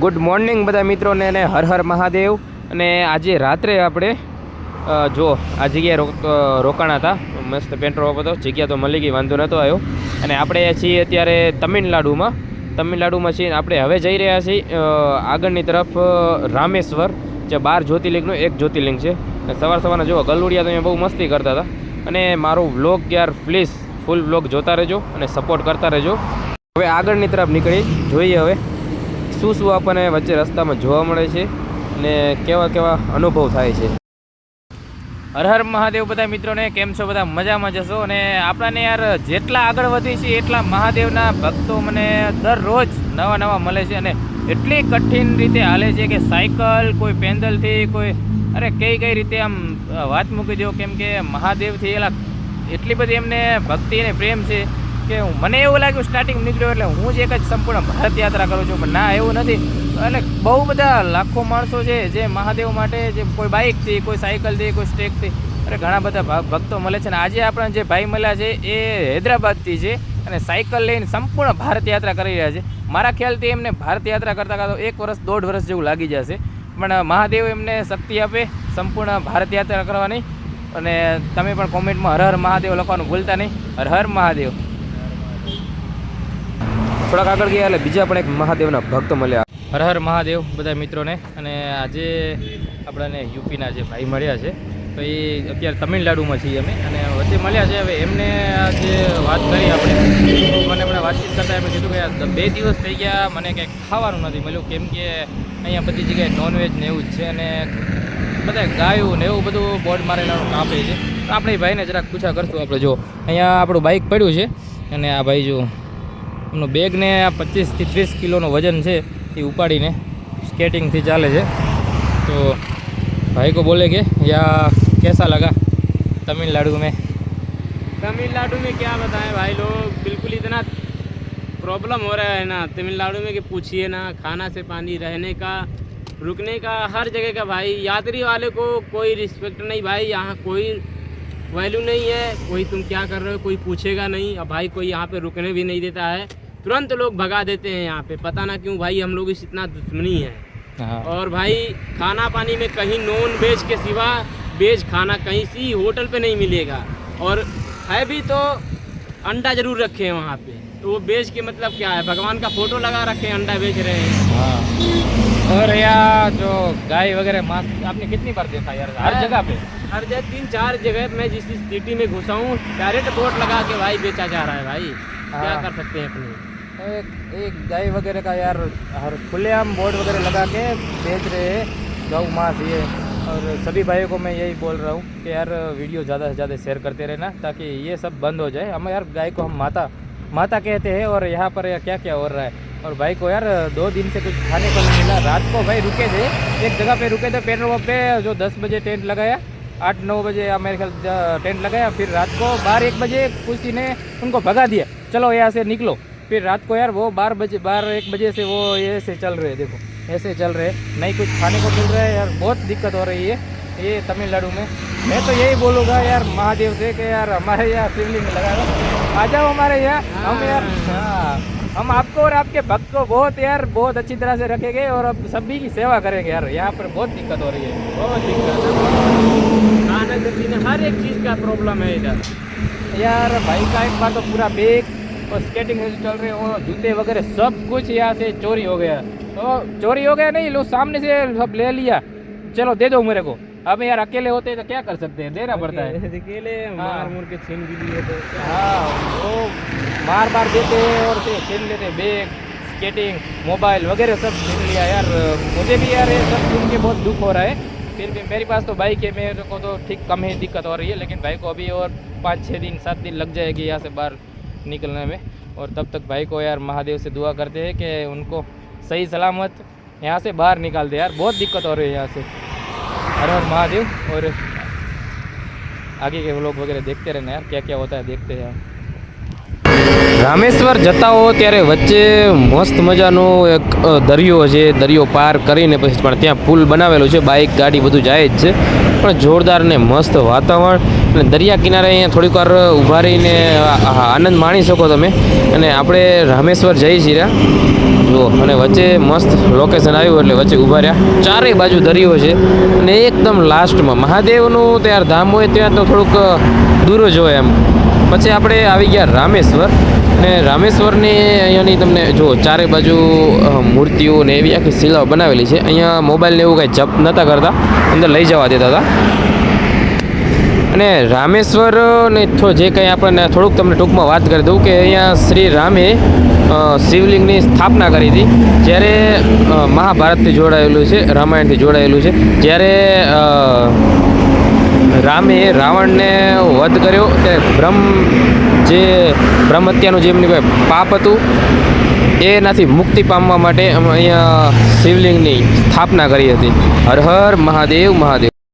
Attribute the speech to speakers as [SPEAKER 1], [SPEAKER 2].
[SPEAKER 1] Good morning બધા મિત્રોને અને હર હર મહાદેવ. અને આજે રાત્રે આપણે જો, આ જગ્યાએ રોકાણા હતા. મસ્ત પેન્ટ્રો હતો. જગ્યા તો મળી ગઈ, વાંધો નહોતો આવ્યો. અને આપણે છીએ અત્યારે તમિલનાડુમાં. તમિલનાડુમાં છીએ આપણે હવે જઈ રહ્યા છીએ આગળની તરફ રામેશ્વર જે બાર જ્યોતિર્લિંગનું એક જ્યોતિર્લિંગ છે. સવાર સવારના જુઓ, ગલુડિયા તો બહુ મસ્તી કરતા હતા. અને મારો વ્લોગ યાર, પ્લીઝ, ફૂલ વ્લોગ જોતા રહેજો અને સપોર્ટ કરતા રહેજો. હવે આગળની તરફ નીકળી, જોઈએ હવે. શું શું આપણને વચ્ચે રસ્તામાં જોવા મળે છે અને કેવા કેવા અનુભવ થાય છે? હર હર મહાદેવ બધા મિત્રોને, કેમ છો બધા? મજામાં જશો? અને આપણાને યાર જેટલા આગળ વધી છે એટલા મહાદેવના ભક્તો મને દરરોજ નવા નવા મળે છે અને એટલી કઠિન રીતે હાલે છે કે સાયકલ, કોઈ પેન્ડલથી, કોઈ અરે કઈ કઈ રીતે આમ વાત મૂકી દો, કેમ કે મહાદેવથી એલા એટલી બધી એમને ભક્તિ અને પ્રેમ છે. કે મને એવું લાગ્યું સ્ટાર્ટિંગ નીકળ્યો એટલે હું જ એક જ સંપૂર્ણ ભારત યાત્રા કરું છું, પણ ના, એવું નથી. અને બહુ બધા લાખો માણસો છે જે મહાદેવ માટે જે કોઈ બાઇકથી કોઈ સાયકલથી કોઈ સ્ટેકથી અને ઘણા બધા ભક્તો મળે છે. અને આજે આપણા જે ભાઈ મળ્યા છે એ હૈદરાબાદથી છે અને સાયકલ લઈને સંપૂર્ણ ભારત યાત્રા કરી રહ્યા છે. મારા ખ્યાલથી એમને ભારત યાત્રા કરતાં કરતાં એક વર્ષ, દોઢ વર્ષ જેવું લાગી જશે. પણ મહાદેવ એમને શક્તિ આપે, સંપૂર્ણ ભારત યાત્રા કરવાની. અને તમે પણ કોમેન્ટમાં હર હર મહાદેવ લખવાનું ભૂલતા નહીં. હર હર મહાદેવ. થોડાક આગળ ગયા એટલે બીજા પણ એક મહાદેવના ભક્ત મળ્યા. હર હર મહાદેવ બધા મિત્રોને. અને આજે આપણાને યુપીના જે ભાઈ મળ્યા છે, તો એ અત્યારે તમિલનાડુમાં છીએ અમે. અને વચ્ચે મળ્યા છે, હવે એમને આજે વાત કરી આપણે મને હમણાં વાતચીત કરતાં એમણે કીધું કે બે દિવસ થઈ ગયા, મને કંઈક ખાવાનું નથી મળ્યું. કેમ કે અહીંયા બધી જગ્યાએ નોનવેજ ને એવું જ છે, અને બધા ગાયું ને એવું બધું બોર્ડ મારેલાનું કાપે છે. આપણે ભાઈને જરાક પૂછા કરશું આપણે, જો અહીંયા આપણું બાઇક પડ્યું છે, અને આ ભાઈ જો એમનું બેગને આ પચીસથી ત્રીસ કિલોનું વજન છે એ ઉપાડીને સ્કેટિંગથી ચાલે છે તો ભાઈ કો બોલે કે યા कैसा लगा तमिलनाडु में
[SPEAKER 2] तमिलनाडु में क्या बताएं भाई लोग बिल्कुल इतना प्रॉब्लम हो रहा है ना तमिलनाडु में कि पूछिए ना खाना से पानी रहने का रुकने का हर जगह का भाई यात्री वाले को कोई रिस्पेक्ट नहीं भाई यहाँ कोई वैल्यू नहीं है कोई तुम क्या कर रहे हो कोई पूछेगा नहीं अब भाई कोई यहाँ पे रुकने भी नहीं देता है। तुरंत लोग भगा देते हैं यहाँ पे पता ना क्यों भाई हम लोग इस इतना दुश्मनी है।
[SPEAKER 1] हाँ।
[SPEAKER 2] और भाई खाना पानी में कहीं नॉन वेज के सिवा वेज खाना कहीं सी होटल पे नहीं मिलेगा। और है भी तो अंडा ज़रूर रखे हैं वहाँ पे। तो वो बेच के मतलब क्या है? भगवान का फ़ोटो लगा रखे हैं अंडा बेच रहे हैं।
[SPEAKER 1] हाँ। और यार जो गाय वगैरह मांस आपने कितनी बार देखा यार? हर
[SPEAKER 2] हाँ।
[SPEAKER 1] जगह पे।
[SPEAKER 2] हर जगह तीन चार जगह मैं जिस सिटी में घुसा हूँ डायरेक्ट बोर्ड लगा के भाई बेचा जा रहा है भाई। क्या
[SPEAKER 1] हाँ।
[SPEAKER 2] कर सकते हैं अपने?
[SPEAKER 1] एक एक गाय वगैरह का यार हर खुलेआम बोर्ड वगैरह लगा के बेच रहे हैं गौ मांस ये। और सभी भाइयों को मैं यही बोल रहा हूँ कि यार वीडियो ज़्यादा से ज़्यादा शेयर करते रहना ताकि ये सब बंद हो जाए। हम यार गाय को हम माता माता कहते हैं और यहाँ पर यार क्या क्या हो रहा है। और भाई को यार दो दिन से कुछ खाने को नहीं मिला। रात को भाई रुके थे एक जगह पे रुके थे पेट्रोल पंप पे जो दस बजे टेंट लगाया। आठ नौ बजे मेरे ख्याल टेंट लगाया, फिर रात को बारह एक बजे किसी ने उनको भगा दिया। चलो यहाँ से निकलो। फिर रात को यार वो बारह बजे, बारह एक बजे से वो ऐसे चल रहे देखो ऐसे चल रहे नहीं कुछ खाने को मिल रहा है यार, बहुत दिक्कत हो रही है ये तमिलनाडु में। मैं तो यही बोलूँगा यार, महादेव से कि यार हमारे यहाँ शिवलिंग लगा आ जाओ हमारे यहाँ, हम यार हाँ हम आपको और आपके भक्त को बहुत यार, बहुत अच्छी तरह से रखेंगे और अब सभी की सेवा करेंगे यार, यहाँ पर बहुत दिक्कत हो रही है।
[SPEAKER 2] बहुत दिक्कत हर एक चीज़ का प्रॉब्लम है इधर।
[SPEAKER 1] यार भाई का एक बार तो पूरा बैग और स्केटिंग से चल रहे हो जूते वगैरह सब कुछ यहाँ से चोरी हो गया। तो चोरी हो गया नहीं लोग सामने से सब ले लिया। चलो दे दो मेरे को। अब यार अकेले होते तो क्या कर सकते हैं? देना पड़ता है।
[SPEAKER 2] अकेले
[SPEAKER 1] हाँ।
[SPEAKER 2] मार मुर के छीन भी लिए तो
[SPEAKER 1] हाँ वो मार मार देते हैं और छीन लेते हैं। बैग स्केटिंग मोबाइल वगैरह सब छीन लिया। यार मुझे भी यार ये सब सुन के बहुत दुख हो रहा है। फिर भी मेरे पास तो बाइक है, मेरे को तो ठीक कम ही दिक्कत हो रही है, लेकिन भाई को अभी और पाँच छः दिन, सात दिन लग जाएगी यहाँ से बाहर निकलने में। और तब तक भाई को यार महादेव से दुआ करते हैं कि उनको सही सलामत यहाँ से बाहर निकाल दे। यार बहुत दिक्कत हो रही है यहाँ से। हर हर महादेव, और आगे के लोग वगैरह देखते रहना यार क्या क्या होता है देखते हैं। રામેશ્વર જતા હો ત્યારે વચ્ચે મસ્ત મજાનો એક દરિયો છે, દરિયો પાર કરીને પછી પણ ત્યાં પુલ બનાવેલો છે, બાઇક, ગાડી બધું જાય જ છે. પણ જોરદાર ને મસ્ત વાતાવરણ અને દરિયા કિનારે અહીંયા થોડીક વાર ઊભા રહીને આનંદ માણી શકો તમે. અને આપણે રામેશ્વર જઈ છીએ જુઓ, અને વચ્ચે મસ્ત લોકેશન આવ્યું એટલે વચ્ચે ઊભા રહ્યા. ચારેય બાજુ દરિયો છે. અને એકદમ લાસ્ટમાં મહાદેવનું ત્યાં ધામ હોય ત્યાં તો થોડુંક દૂર જ હોય એમ. પછી આપણે આવી ગયા રામેશ્વર. ને રામેશ્વરની અહીંયાની તમને જો ચારે બાજુ મૂર્તિઓ ને એવી આખી શિલાઓ બનાવેલી છે. અહીંયા મોબાઈલને એવું કાંઈ જપ નહોતા કરતા. અંદર લઈ જવા દેતા હતા. અને રામેશ્વરને જે કંઈ આપણને થોડુંક તમને ટૂંકમાં વાત કરી દઉં કે અહીંયા શ્રી રામે શિવલિંગની સ્થાપના કરી હતી. જ્યારે મહાભારતથી જોડાયેલું છે, રામાયણથી જોડાયેલું છે. જ્યારે રામે રાવણને વધ કર્યો, ત્યારે બ્રહ્મ જે બ્રહ્મત્યાનું જે એમની પાપ હતું એનાથી મુક્તિ પામવા માટે અમે અહીંયા શિવલિંગની સ્થાપના કરી હતી. હર હર મહાદેવ મહાદેવ.